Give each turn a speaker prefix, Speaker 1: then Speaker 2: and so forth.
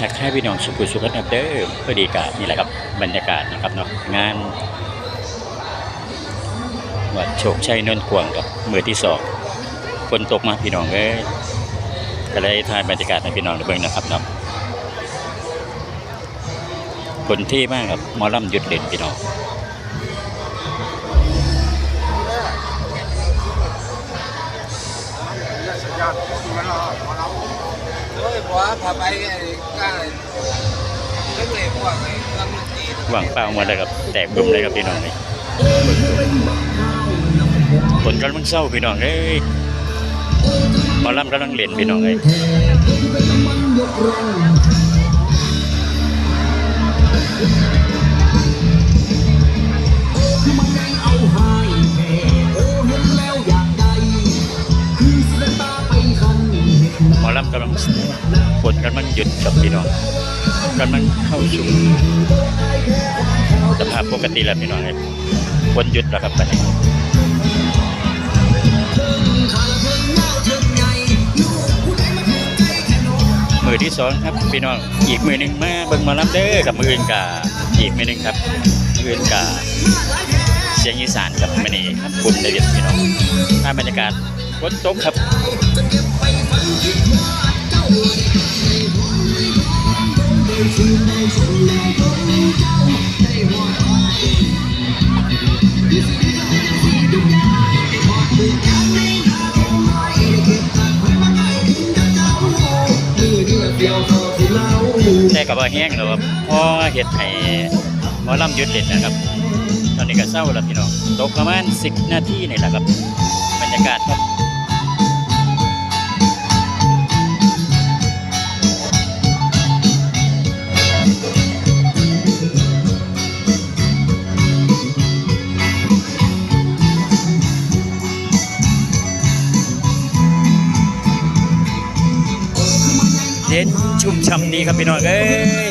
Speaker 1: ทักทายพี่น้องสุขุสุขกันเด้อพอดีกะนี่แหละครับบรรยากาศนะครับเนาะงานวัดโชคชัยนนท์กวงกับมือที่สองฝนตกมาพี่น้องเอ้ยก็เลยถ่ายบรรยากาศให้พี่น้องเบิ่งนะครับเนาะคนที่มากครับมอลำหยุดเด่นพี่น้อง
Speaker 2: เฮ้ยพอพาไปไอ้ก้าเรื่อ
Speaker 1: หวังเปล่าหมดเลยครับ แตกบึมเลยครับพี่น้องนี่ฝนกำลังเศร้าพี่น้องเอ้ยหมอลำกำลังเล่นพี่น้องเอ้ย
Speaker 3: กำ
Speaker 1: ลังฝนกำลังหยุดกับพี่น้องกำลังเข้าสู่สภาพปกติแล้วพี่น้องฝนหยุดแล้วครับตอนนี้มือที่สองครับพี่น้องอีกมือหนึ่งมาเบิ่งมาลำเด้อกับมืออื่นกาอีกมือหนึ่งครับมืออื่นกาเสียงอีสานกับมันนี่ครับบุญเลยเด็ดพี่น้องถ้าบรรยากาศฝนตกครับ แต่กับว่าแห้งแล้วครับพราะเห็ดไห้หมอลำยุดเด็ดนะครับ ตอนนี้ก็เศร้าแล้วพี่น้อง ตกประมาณ 10 นาทีนี่แหละครับ บรรยากาศครับ เย็นชุ่มช่ำดีครับพี่น้องเอ้ย